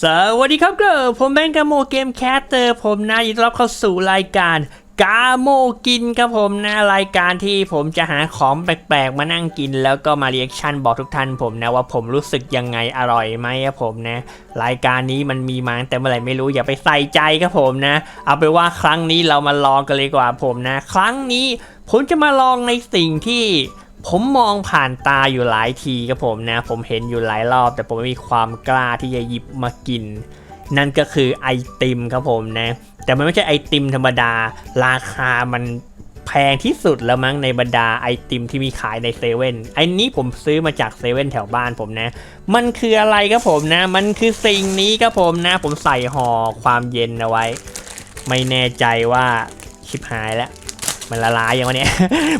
สวัสดีครับก็ผมแบงค์กาโมเกมแคสเตอร์ผมนะยินดีต้อนรับเข้าสู่รายการกาโมกินครับผมนะรายการที่ผมจะหาของแปลกๆ มานั่งกิน แล้วก็มาเรีแอคชั่นบอกทุกท่านผมนะว่าผมรู้สึกยังไงอร่อยไหมครับผมนะ รายการนี้มันมีมาแต่เมื่อไหร่ไม่รู้อย่าไปใส่ใจครับผมนะ เอาไปว่าครั้งนี้เรามาลองกันเลยกว่าผมนะ ครั้งนี้ผมจะมาลองในสิ่งที่ ผมมองผ่านตาอยู่หลายทีครับผมนะ ผมเห็นอยู่หลายรอบ แต่ผมไม่มีความกล้าที่จะหยิบมากิน นั่นก็คือไอติมครับผมนะ แต่มันไม่ใช่ไอติมธรรมดา ราคามันแพงที่สุดแล้วมั้งในบรรดาไอติมที่มีขายในเซเว่นไอ้นี้ผมซื้อมาจากเซเว่นแถวบ้านผมนะ มันคืออะไรครับผมนะ มันคือสิ่งนี้ครับผมนะ ผมใส่ห่อความเย็นเอาไว้ ไม่แน่ใจว่าชิบหายแล้ว มันละลายอย่างวะเนี่ย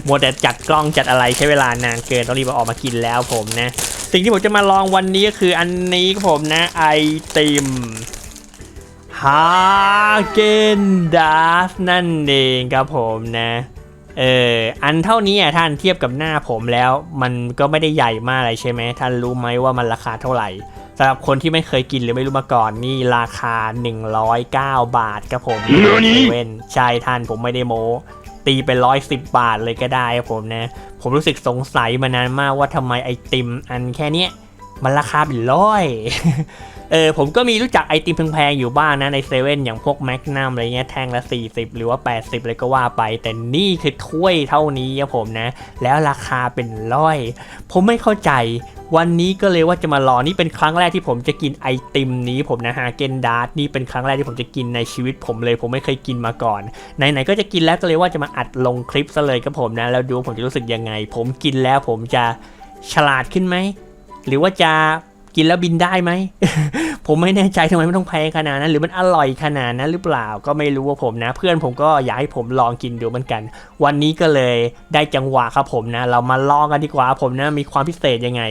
มัวแต่จัดกล้องจัดอะไรใช้เวลานานเกินต้องรีบเอาออกมากินแล้วผมนะ สิ่งที่ผมจะมาลองวันนี้ก็คืออันนี้ครับผมนะไอติมฮาเกนดาสนั่นเองครับผมนะเอออันเท่านี้อะท่านเทียบกับหน้าผมแล้ว มันก็ไม่ได้ใหญ่มากอะไรใช่ไหมท่านรู้ไหมว่ามันราคาเท่าไหร่สำหรับคนที่ไม่เคยกินหรือไม่รู้มาก่อนนี่ราคา 109 บาทครับผมเนื้อนี้เซเว่นใช่ท่านผมไม่ได้โม้ ตีไปร้อยสิบบาทเลยก็ได้ครับผมนะ ผมรู้สึกสงสัยมานานมากว่าทำไมไอติมอันแค่เนี้ยมันราคาเป็นร้อย เออผมก็มีรู้จักไอติมแพงๆอยู่บ้างนะในเซเว่นอย่างพวกแมกนัมอะไรเงี้ยแท่งละ 40 หรือว่า 80 เลยก็ว่าไป แต่นี่คือถ้วยเท่านี้ครับผมนะ แล้วราคาเป็นร้อย ผมไม่เข้าใจ วันนี้ก็เลยว่าจะมาลองนี่เป็นครั้งแรกที่ผมจะกินไอติมนี้ผมนะฮะเกนดาร์นี่เป็นครั้งแรกที่ผมจะกินในชีวิตผมเลย ผมไม่เคยกินมาก่อน ไหนๆก็จะกินแล้วก็เลยว่าจะมาอัดลงคลิปซะเลยกับผมนะแล้วดูผมจะรู้สึกยังไง ผมกินแล้วผมจะฉลาดขึ้นไหมหรือว่าจะ กินแล้วบินได้ไหม ผมไม่แน่ใจทำไมไมันต้องแพงขนาดนั้น หรือมันอร่อยขนาดนั้นหรือเปล่าก็ไม่รู้ว่าผมนะ เพื่อนผมก็อยากให้ผมลองกินดูเหมือนกัน วันนี้ก็เลยได้จังหวะครับผมนะ เรามาลองกันดีกว่าผมนะมีความพิเศษยังไง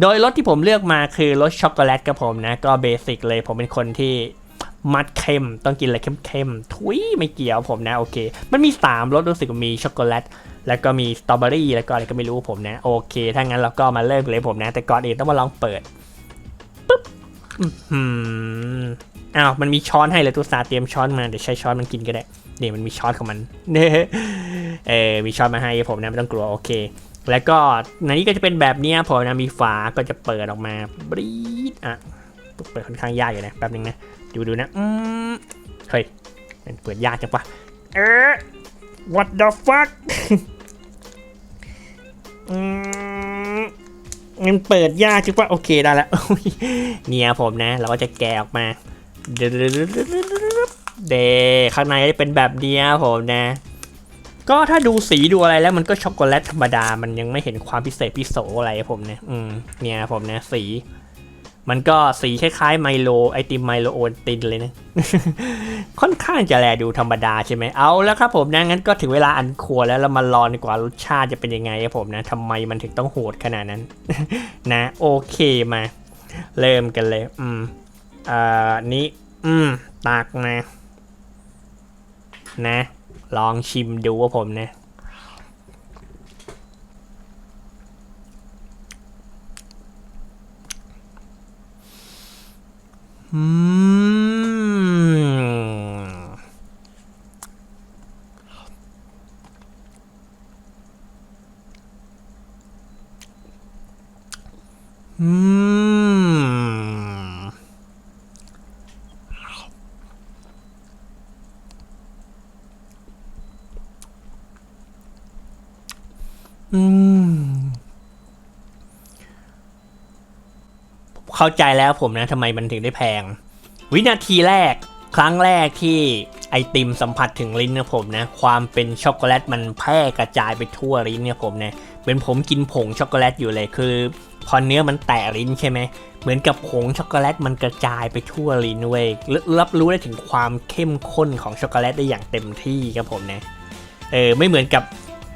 โดยรสที่ผมเลือกมาคือรสช็อกโกแลตครับผมนะ ก็เบสิกเลยผมเป็นคนที่มัดเค็มต้องกินอะไรเข้มๆทุยไม่เกี่ยวผมนะโอเค มันมี3รสรู้สึกว่ามีช็อกโกแลตแล้วก็มีสตรอเบอรี่แล้วก็อะไรก็ไม่รู้ผมนะ โอเค ถ้างั้นเราก็มาเริ่มกันเลยผมนะ แต่ก่อนอื่นต้องมาลองเปิด ปุ๊บอ้าวมันมีช้อนให้เลยตัวสาเตรียมช้อนมาเดี๋ยวใช้ช้อนมันกินก็ได้นี่มันมีช้อนของมันเนี่ยเออมีช้อนมาให้ผมนะไม่ต้องกลัวโอเค แล้วก็ในนี้ก็จะเป็นแบบนี้ยผมนะมีฝาก็จะเปิดออกมาบรีดอะเปิดค่อนข้างยากอยู่นะแป๊บนึงนะดูดูนะอืมเฮ้ยมันเปิดยากจังปะเออ what the fuck อืม มันเปิดยากจังปะโอเคได้แล้วเนี่ยผมนะ เราก็จะแกะออกมาเดข้างในจะเป็นแบบเนี้ยผมนะ ก็ถ้าดูสีดูอะไรแล้วมันก็ช็อกโกแลตธรรมดา มันยังไม่เห็นความพิเศษพิโสอะไรผมเนี่ยอืมเนี่ยผมนะสี มันก็สีคล้ายๆไมโลไอติมไมโลโอตินเลยนะ ค่อนข้างจะแลดูธรรมดาใช่ไหมเอาแล้วครับผมนะงั้นก็ถึงเวลาอันควรแล้วเรามาลองดีกว่ารสชาติจะเป็นยังไงครับผมนะทำไมมันถึงต้องโหดขนาดนั้น นะ โอเคมา เริ่มกันเลย อืมอ่านี้อืมตักนะ นะ ลองชิมดูว่าผมนะ อืมอืม อืม เข้าใจแล้วผมนะทำไมมันถึงได้แพง วินาทีแรกครั้งแรกที่ไอติมสัมผัสถึงลิ้นนะผมนะ ความเป็นช็อกโกแลตมันแพร่กระจายไปทั่วลิ้นเนี่ยผมนะเป็นผมกินผงช็อกโกแลตอยู่เลยคือ พอเนื้อมันแตะลิ้นใช่ไหมเหมือนกับผงช็อกโกแลตมันกระจายไปทั่วลิ้นเว้ยรรับรู้ได้ถึงความเข้มข้นของช็อกโกแลตได้อย่างเต็มที่ครับผมนะเออไม่เหมือนกับ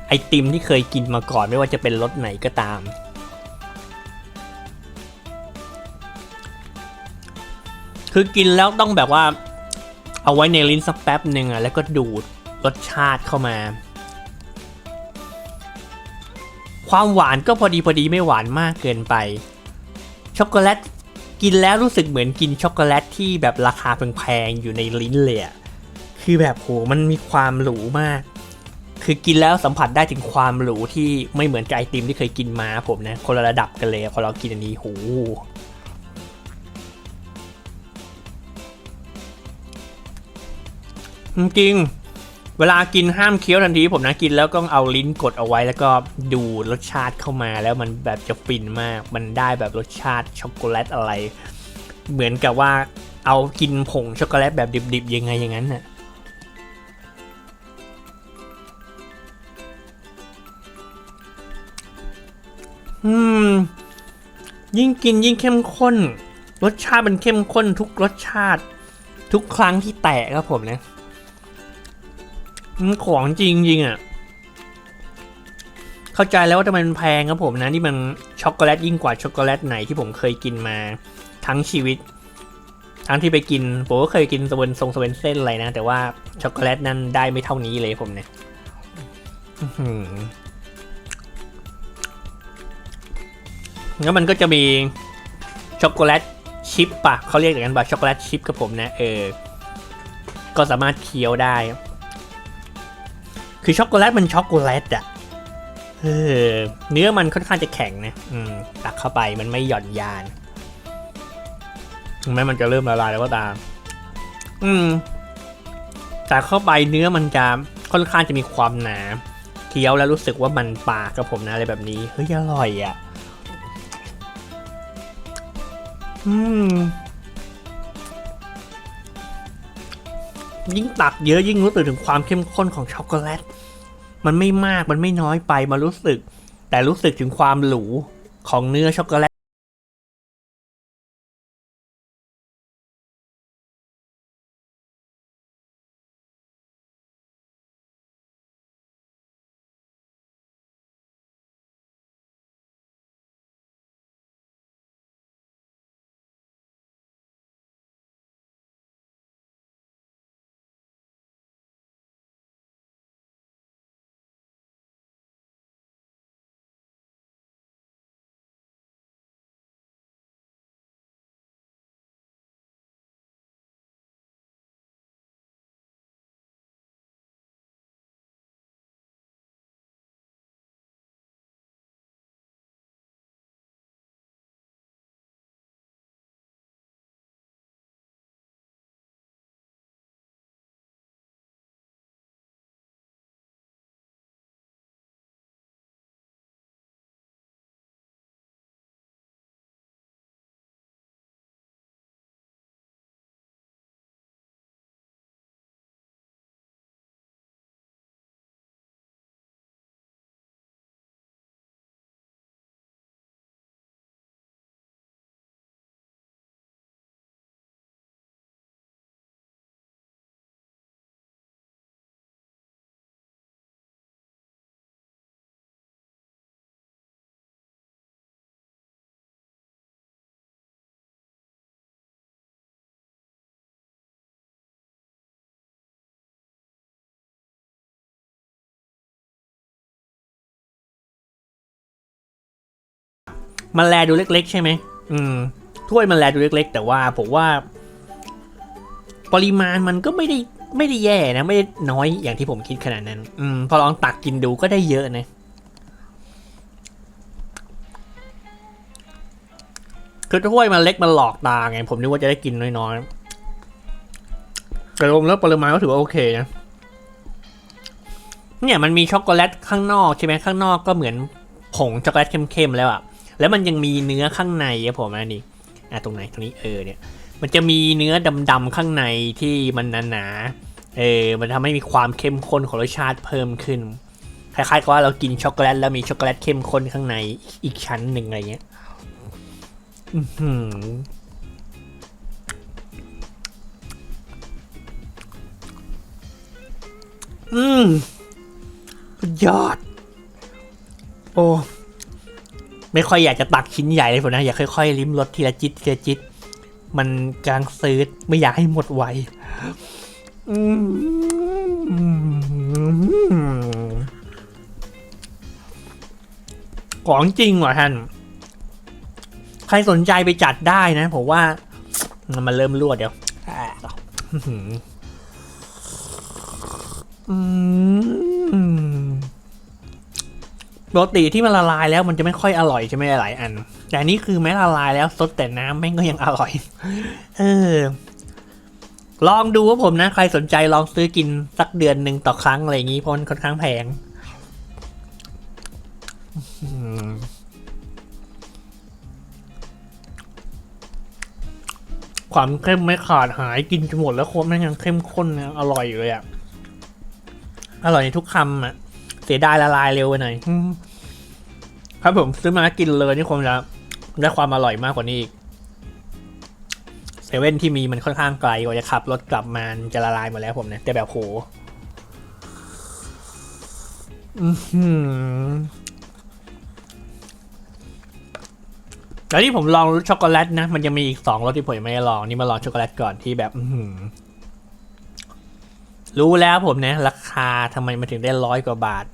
ไอติมที่เคยกินมาก่อนไม่ว่าจะเป็นรสไหนก็ตาม คือกินแล้วต้องแบบว่า เอาไว้ในลิ้นสักแป๊บหนึ่งอะแล้วก็ดูดรสชาติเข้ามา ความหวานก็พอดีพอดีไม่หวานมากเกินไป ช็อกโกแลตกินแล้วรู้สึกเหมือนกินช็อกโกแลตที่แบบราคาแพงๆอยู่ในลิ้นเลยอะคือแบบโหมันมีความหรูมาก คือกินแล้วสัมผัสได้ถึงความหรูที่ไม่เหมือนกับไอติมที่เคยกินมาผมนะ คนละระดับกันเลยพอเรากินอันนี้โห จริง เวลากินห้ามเคี้ยวทันทีผมนะกินแล้วก็เอาลิ้นกดเอาไว้แล้วก็ดูรสชาติเข้ามาแล้วมันแบบจะฟินมาก มันได้แบบรสชาติช็อกโกแลตอะไร เหมือนกับว่าเอากินผงช็อกโกแลตแบบดิบๆยังไงอย่างนั้นน่ะอืม ยิ่งกินยิ่งเข้มข้น รสชาติมันเข้มข้นทุกรสชาติ ทุกครั้งที่แตะครับผมนะมัน ของจริงจริงอะ เข้าใจแล้วว่าทำไมมันแพงครับผมนะนี่มันช็อกโกแลตยิ่งกว่าช็อกโกแลตไหนที่ผมเคยกินมาทั้งชีวิต ทั้งที่ไปกินผมก็เคยกินสวนทรงสเวนเส้นอะไรนะ แต่ว่าช็อกโกแลตนั้นได้ไม่เท่านี้เลยผมเนี่ยแล้วมันก็จะมีช็อกโกแลตชิปปะเขาเรียกอย่างนั้นปะช็อกโกแลตชิปกับผมนะ เออ ก็สามารถเคี้ยวได้ คือช็อกโกแลตมันช็อกโกแลตอะเออเนื้อมันค่อนข้างจะแข็งนะอืมตักเข้าไปมันไม่หย่อนยานแม้มันจะเริ่มละลายแล้วก็ตาม อืมแต่เข้าไปเนื้อมันจะค่อนข้างจะมีความหนาเคี้ยวแล้วรู้สึกว่ามันปากกับผมนะอะไรแบบนี้เฮ้ยอร่อยอะ อืม ยิ่งตักเยอะยิ่งรู้สึกถึงความเข้มข้นของช็อกโกแลต มันไม่มากมันไม่น้อยไปมารู้สึก แต่รู้สึกถึงความหรูของเนื้อช็อกโกแลต มันแลดูเล็ก ๆ ใช่ไหมอืมถ้วยมันแลดูเล็ก ๆ แต่ว่าผมว่า ปริมาณมันก็ไม่ได้ไม่ได้แย่นะ ไม่ได้น้อยอย่างที่ผมคิดขนาดนั้น อืม พอลองตักกินดูก็ได้เยอะนะ คือถ้วยมันเล็กมันหลอกตาไง ผมนึกว่าจะได้กินน้อยๆแต่รวมแล้วปริมาณก็ถือว่าโอเคนะ เนี่ยมันมีช็อกโกแลตข้างนอกใช่ไหมข้างนอกก็เหมือนผงช็อกโกแลตเข้มๆแล้วอะ แล้วมันยังมีเนื้อข้างในอะผมอันนี้อะตรงไหนตรงนี้เออเนี่ยมันจะมีเนื้อดำๆข้างในที่มันหนาๆเออมันทำให้มีความเข้มข้นของรสชาติเพิ่มขึ้นคล้ายๆกับว่าเรากินช็อกโกแลตแล้วมีช็อกโกแลตเข้มข้นข้างในอีกชั้นหนึ่งอะไรเงี้ยอือหืออืมยอด โอ้ ไม่ค่อยอยากจะตักชิ้นใหญ่เลยผมนะ อยากค่อยๆ ลิ้มรสทีละจิตทีละจิต มันกลางซื้อไม่อยากให้หมดไวอืมของจริงว่ะท่าน ใครสนใจไปจัดได้นะ ผมว่า มันเริ่มรั่วเดี๋ยวอ่าต่ออื้อหืออืม ปกติที่มันละลายแล้วมันจะไม่ค่อยอร่อยใช่ไหมหลายอัน แต่นี้คือแม้ละลายแล้วซดแต่น้ำแม่งก็ยังอร่อย เออ ลองดูว่าผมนะ ใครสนใจลองซื้อกินสักเดือนหนึ่งต่อครั้งอะไรอย่างนี้เพราะมันค่อนข้างแพงความเข้มไม่ขาดหายกินจนหมดแล้วโคตรแม่งยังเข้มข้นยังอร่อยอยู่เลยอะอร่อยในทุกคำอะ เสียดายละลายเร็วไปหน่อยครับผมซื้อมากินเลยนี่คงจะได้ความอร่อยมากกว่านี้อีกเซเว่นที่มีมันค่อนข้างไกลกว่าจะขับรถกลับมามันจะละลายหมดแล้วผมเนี่ยแต่แบบโหอือหือแล้วที่ผมลองรสช็อกโกแลตนะ มันจะมีอีกสองรสที่ผมยังไม่ได้ลอง นี่มาลองช็อกโกแลตก่อนที่แบบรู้แล้วผมเนี่ยราคาทำไมมันถึงได้ร้อยกว่าบาท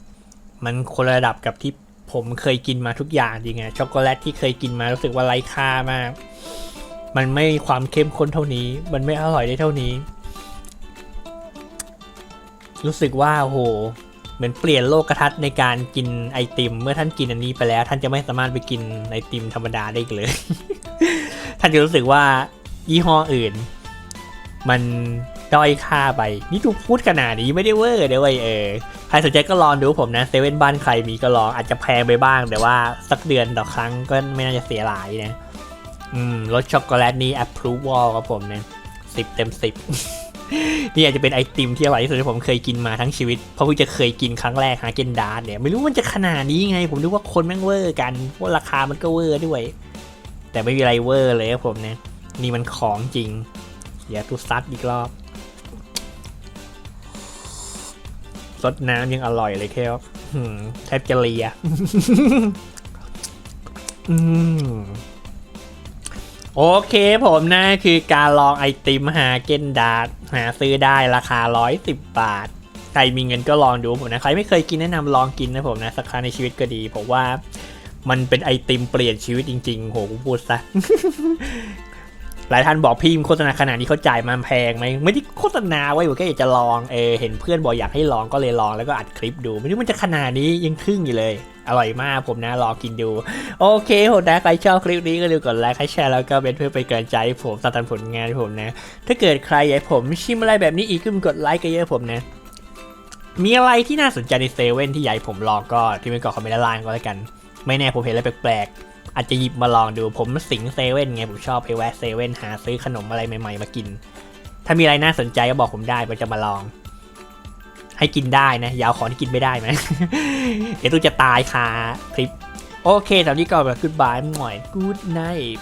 มันคนระดับกับที่ผมเคยกินมาทุกอย่างจริงไงช็อกโกแลตที่เคยกินมารู้สึกว่าไร้ค่ามาก มันไม่มีความเข้มข้นเท่านี้ มันไม่อร่อยได้เท่านี้ รู้สึกว่าโหเหมือนเปลี่ยนโลกกระทัศน์ในการกินไอติม เมื่อท่านกินอันนี้ไปแล้ว ท่านจะไม่สามารถไปกินไอติมธรรมดาได้อีกเลย ท่านจะรู้สึกว่ายี่ห้ออื่น มัน ด้อยค่าไป นี่ถูกพูดขนาดนี้ไม่ได้เวอร์เดี๋ยวเว้ยเออใครสนใจก็ลองดูผมนะเซเว่นบ้านใครมีก็ลองอาจจะแพงไปบ้าง แต่ว่าสักเดือนต่อครั้งก็ไม่น่าจะเสียหลายนะ อืมรสช็อกโกแลตนี้ approval ครับผมเนี่ยสิบเต็มสิบนี่อาจจะเป็นไอติมที่อร่อยที่สุดที่ผมเคยกินมาทั้งชีวิต เพราะพิ่จะเคยกินครั้งแรกฮาเกนดาร์เนี่ยไม่รู้มันจะขนาดนี้ไง ผมนึกว่าคนแม่งเวอร์กันว่าราคามันก็เวอร์ด้วย แต่ไม่มีอะไรเวอร์เลยครับผมเนี่ยนี่มันของจริงเดี๋ยวตุซัดอีกรอบ รสน้ำยังอร่อยเลยแค่ว่าหืมแทบจะเลียโอเคผมนะคือการลองไอติมหาเกนดาร์หาซื้อได้ราคา 110 บาท ใครมีเงินก็ลองดูผมนะ ใครไม่เคยกินแนะนำลองกินนะผมนะ สักครั้งในชีวิตก็ดีผมว่ามันเป็นไอติมเปลี่ยนชีวิตจริงๆ โหกูพูดซะ หลายท่านบอกพี่มโฆษณาขนาดนี้เขาจ่ายมาแพงไหมไม่ได้โฆษณาไว้ผมแค่อยากจะลองเออเห็นเพื่อนบอกอยากให้ลองก็เลยลองแล้วก็อัดคลิปดู ไม่รู้มันจะขนาดนี้ยังครึ่งอยู่เลย อร่อยมากผมนะลองกินดู โอเคผมนะใครชอบคลิปนี้ก็ลืมกดไลค์ให้แชร์แล้วก็เป็นเพื่อไปกำลังใจให้ผมสร้างผลงานผมนะ ถ้าเกิดใครอยากให้ผมชิมอะไรแบบนี้อีกก็กดไลค์กันเยอะผมนะมีอะไรที่น่าสนใจในเซเว่นที่ให้ผมลองก็ที่ไม่กดคอมเมนต์ด้านล่างก็แล้วกัน ไม่แน่ผมเห็นอะไรแปลกๆ อาจจะหยิบมาลองดูผมสิงเซเว่นไงผมชอบไปแวะเซเว่นหาซื้อขนมอะไรใหม่ๆมากิน ถ้ามีอะไรน่าสนใจก็บอกผมได้ผมจะมาลอง ให้กินได้นะอยาวขอที่กินไม่ได้ไหมเดี๋ยวตู้จะตายคาคลิป โอเคตอนนี้ก็แบบ goodbye หน่อย good night